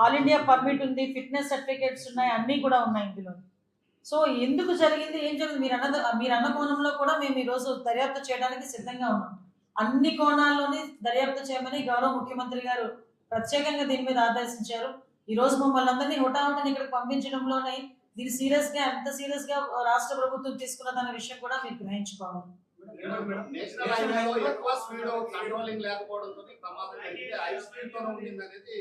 All India permit ఉంది fitness certificates ఉన్నాయి అన్నీ కూడా ఉన్నాయి ఇందులో. సో ఎందుకు జరిగింది ఏం జరిగింది? మీరు అన్న మీరు అన్న కోణంలో కూడా మేము ఈరోజు దర్యాప్తు చేయడానికి సిద్ధంగా ఉన్నాం. అన్ని కోణాల్లోని దర్యాప్తు చేయమని గౌరవ ముఖ్యమంత్రి గారు ప్రత్యేకంగా దీని మీద ఆదేశించారు. ఈ రోజు మమ్మల్ని అందరినీ హుటాహుటిని ఇక్కడ పంపించడంలోనే దీన్ని సీరియస్గా ఎంత సీరియస్గా రాష్ట్ర ప్రభుత్వం తీసుకున్నదన్న విషయం కూడా మీరు గ్రహించుకోవాలి. నేషనల్ హైవేలో ఎక్కువ స్పీడ్ కంట్రోలింగ్ లేకపోవడంతో ప్రమాదం హై తో ఉండింది అనేది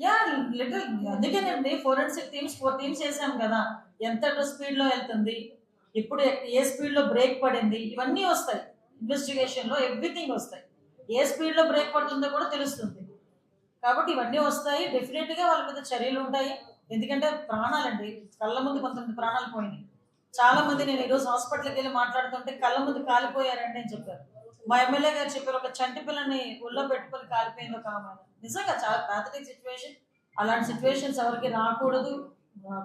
యా లిటిల్ అందుకేనండి ఫోరెన్సిక్ టీమ్స్ ఫోర్ టీమ్స్ వేసాం కదా. ఎంత స్పీడ్లో వెళ్తుంది? ఇప్పుడు ఏ స్పీడ్లో బ్రేక్ పడింది? ఇవన్నీ వస్తాయి. ఇన్వెస్టిగేషన్లో ఎవ్రీథింగ్ వస్తాయి. ఏ స్పీడ్లో బ్రేక్ పడుతుందో కూడా తెలుస్తుంది. కాబట్టి ఇవన్నీ వస్తాయి. డెఫినెట్గా వాళ్ళ మీద చర్యలు ఉంటాయి. ఎందుకంటే ప్రాణాలండి కళ్ళ ముందు కొంతమంది ప్రాణాలు పోయినాయి. చాలా మంది నేను ఈరోజు హాస్పిటల్కి వెళ్ళి మాట్లాడుతుంటే కళ్ళ ముందు కాలిపోయారండి అని చెప్పారు. మా ఎమ్మెల్యే గారు చెప్పారు ఒక చంటి పిల్లని ఒళ్ళో పెట్టుకొని కాలిపోయింది ఒక నిజంగా చాలా ప్యాథటిక్ సిచ్యువేషన్ అలాంటి సిచ్యువేషన్స్ ఎవరికి రాకూడదు.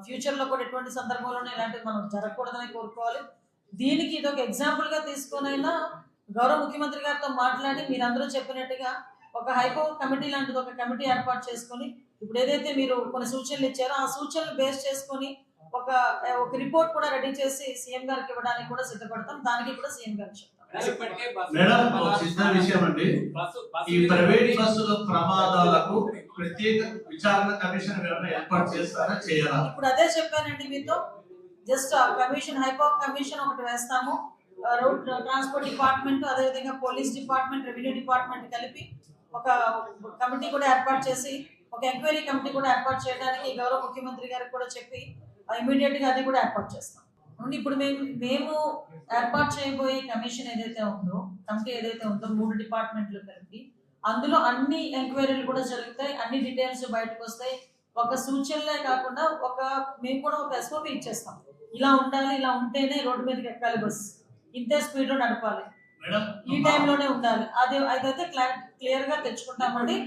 ఫ్యూచర్లో కూడా ఎటువంటి సందర్భంలోనే ఇలాంటివి మనం జరగకూడదని కోరుకోవాలి. దీనికి ఇది ఒక ఎగ్జాంపుల్గా తీసుకొనైనా గౌరవ ముఖ్యమంత్రి గారితో మాట్లాడి మీరందరూ చెప్పినట్టుగా ఒక హైకో కమిటీ లాంటిది ఒక కమిటీ ఏర్పాటు చేసుకొని ఇప్పుడు ఏదైతే మీరు కొన్ని సూచనలు ఇచ్చారో ఆ సూచనలు బేస్ చేసుకొని ఒక ఒక రిపోర్ట్ కూడా రెడీ చేసి సీఎం గారికి ఇవ్వడానికి కూడా సిద్ధపడతాం. దానికి కూడా సీఎం గారికి చెప్తాం మేడం ఒక చిన్న విషయం అండి. ఈ ప్రైవేట్ బస్సుల ప్రమాదాలకు ప్రత్యేక విచారణ కమిషన్ ఏర్పాటు చేస్తారా చేయాలా ఇప్పుడు అదే చెప్పానండి మీతో. జస్ట్ కమిషన్ హైపో కమిషన్ ఒకటి వేస్తాము. రోడ్ ట్రాన్స్పోర్ట్ డిపార్ట్మెంట్ అదేవిధంగా పోలీస్ డిపార్ట్మెంట్ రెవెన్యూ డిపార్ట్మెంట్ కలిపి ఒక కమిటీ కూడా ఏర్పాటు చేసి ఒక ఎంక్వైరీ కమిటీ కూడా ఏర్పాటు చేయడానికి గౌరవ ముఖ్యమంత్రి గారికి కూడా చెప్పి ఇమీడియట్గా అది కూడా ఏర్పాటు చేస్తాం. ఇప్పుడు మేము మేము ఏర్పాటు చేయబోయే కమిషన్ ఏదైతే ఉందో కమిటీ ఏదైతే ఉందో మూడు డిపార్ట్మెంట్లు కలిపి అందులో అన్ని ఎంక్వైరీలు కూడా జరుగుతాయి అన్ని డీటెయిల్స్ బయటకు వస్తాయి. ఒక సూచనలే కాకుండా ఒక మేము కూడా ఒక ఎస్ఓపి ఇచ్చేస్తాం. ఇలా ఉండాలి ఇలా ఉంటేనే రోడ్డు మీదకి ఎక్కాలి బస్ ఇంతే స్పీడ్లో నడపాలి ఈ టైంలోనే ఉండాలి. అది అదైతే క్లియర్గా తెచ్చుకుంటామండి.